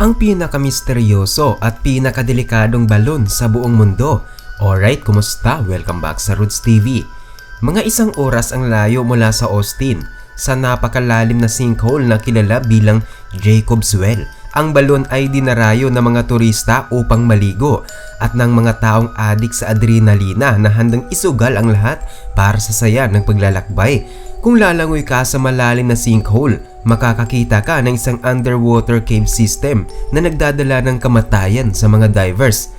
ang pinakamisteryoso at pinakadelikadong balon sa buong mundo. Alright, kumusta? Welcome back sa Roots TV. Mga isang oras ang layo mula sa Austin sa napakalalim na sinkhole na kilala bilang Jacob's Well. Ang balon ay dinarayo ng mga turista upang maligo at ng mga taong adik sa adrenalina na handang isugal ang lahat para sa saya ng paglalakbay. Kung lalangoy ka sa malalim na sinkhole, makakakita ka ng isang underwater cave system na nagdadala ng kamatayan sa mga divers.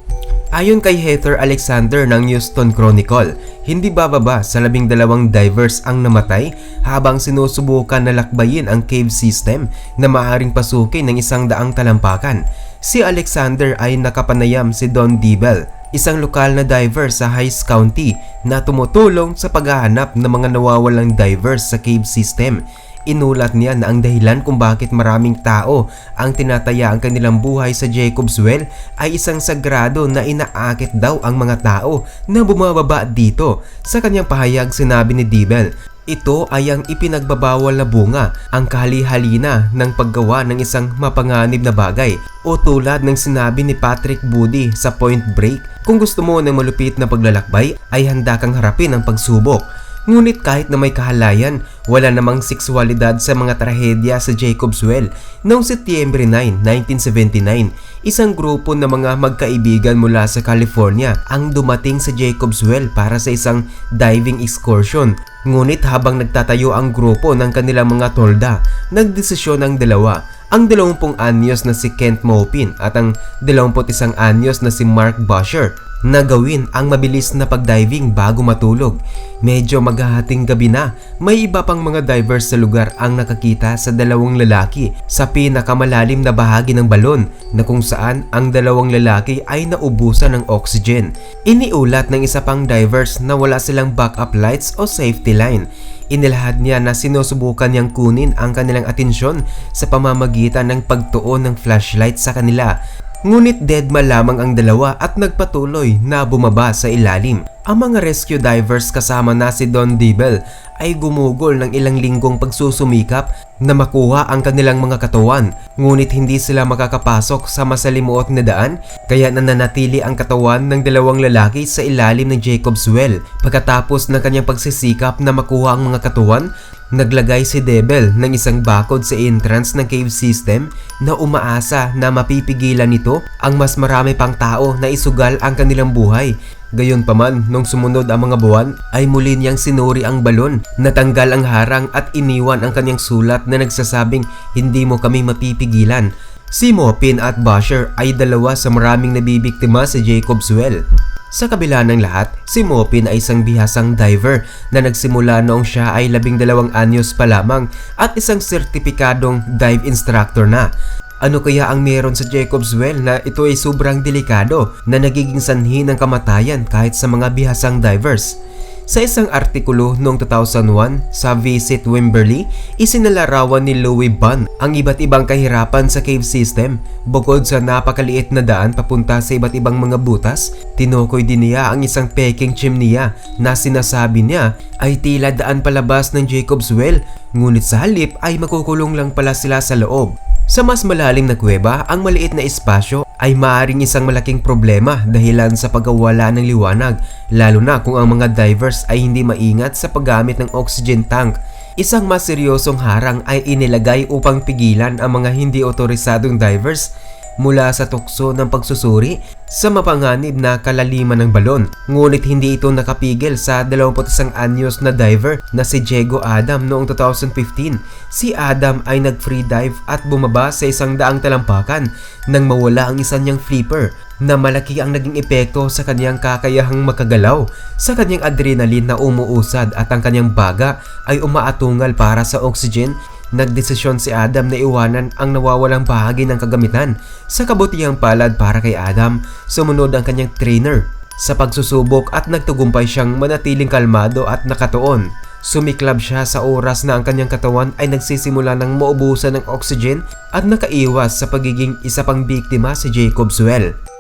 Ayon kay Heather Alexander ng Houston Chronicle, hindi bababa sa labing dalawang divers ang namatay habang sinusubukan na lakbayin ang cave system na maaring pasukin ng isang daang talampakan. Si Alexander ay nakapanayam si Don Dibel, isang lokal na diver sa Hayes County na tumutulong sa paghahanap ng mga nawawalang divers sa cave system. Inulat niya na ang dahilan kung bakit maraming tao ang tinataya ang kanilang buhay sa Jacob's Well ay isang sagrado na inaakit daw ang mga tao na bumababa dito. Sa kanyang pahayag sinabi ni Dibel, ito ay ang ipinagbabawal na bunga, ang kahali-halina ng paggawa ng isang mapanganib na bagay o tulad ng sinabi ni Patrick Budi sa Point Break, kung gusto mo ng malupit na paglalakbay ay handa kang harapin ang pagsubok. Ngunit kahit na may kahalayan, wala namang sexualidad sa mga trahedya sa Jacob's Well. Noong Setyembre 9, 1979, isang grupo ng mga magkaibigan mula sa California ang dumating sa Jacob's Well para sa isang diving excursion. Ngunit habang nagtatayo ang grupo ng kanilang mga tolda, nagdesisyon ang dalawa ang 20 anyos na si Kent Maupin at ang 21 anyos na si Mark Busher na gawin ang mabilis na pagdiving bago matulog. Medyo maghahating gabi na, may iba pang mga divers sa lugar ang nakakita sa dalawang lalaki sa pinakamalalim na bahagi ng balon na kung saan ang dalawang lalaki ay naubusan ng oxygen. Iniulat ng isa pang divers na wala silang backup lights o safety line. Inilahad niya na sinusubukan niyang kunin ang kanilang atensyon sa pamamagitan ng pagtuon ng flashlight sa kanila. Ngunit deadma lamang ang dalawa at nagpatuloy na bumaba sa ilalim. Ang mga rescue divers kasama na si Don Dibel ay gumugol ng ilang linggong pagsusumikap na makuha ang kanilang mga katawan ngunit hindi sila makakapasok sa masalimuot na daan kaya nananatili ang katawan ng dalawang lalaki sa ilalim ng Jacob's Well. Pagkatapos ng kanyang pagsisikap na makuha ang mga katawan, Naglagay si Debel ng isang bakod sa entrance ng cave system na umaasa na mapipigilan nito ang mas marami pang tao na isugal ang kanilang buhay. Gayunpaman, nung sumunod ang mga buwan, ay muli niyang sinuri ang balon, natanggal ang harang at iniwan ang kanyang sulat na nagsasabing hindi mo kami mapipigilan. Si Mopin at Basher ay dalawa sa maraming nabibiktima sa Jacob's Well. Sa kabila ng lahat, si Mopin ay isang bihasang diver na nagsimula noong siya ay labing dalawang anyos pa lamang at isang sertipikadong dive instructor na. Ano kaya ang meron sa Jacob's Well na ito ay sobrang delikado na nagiging sanhi ng kamatayan kahit sa mga bihasang divers? Sa isang artikulo noong 2001 sa Visit Wimberley, isinalarawan ni Louis Bunn ang iba't ibang kahirapan sa cave system. Bukod sa napakaliit na daan papunta sa iba't ibang mga butas, tinukoy din niya ang isang peking chimneya na sinasabi niya ay tila daan palabas ng Jacob's Well, ngunit sa halip ay makukulong lang pala sila sa loob. Sa mas malalim na kuweba, ang maliit na espasyo ay maaaring isang malaking problema dahilan sa pagkawala ng liwanag, lalo na kung ang mga divers ay hindi maingat sa paggamit ng oxygen tank. Isang mas seryosong harang ay inilagay upang pigilan ang mga hindi otorisadong divers mula sa tukso ng pagsusuri sa mapanganib na kalaliman ng balon. Ngunit hindi ito nakapigil sa 21 anyos na diver na si Diego Adam noong 2015. Si Adam ay nag-free dive at bumaba sa isang daang talampakan nang mawala ang isa niyang flipper na malaki ang naging epekto sa kanyang kakayahang makagalaw, sa kanyang adrenaline na umuusad at ang kanyang baga ay umaatungal para sa oxygen Nagdesisyon si Adam na iwanan ang nawawalang bahagi ng kagamitan. Sa kabutihang palad para kay Adam, sumunod ang kanyang trainer sa pagsusubok at nagtagumpay siyang manatiling kalmado at nakatuon. Sumiklab siya sa oras na ang kanyang katawan ay nagsisimula ng maubusan ng oxygen at nakaiwas sa pagiging isa pang biktima si Jacob's Well.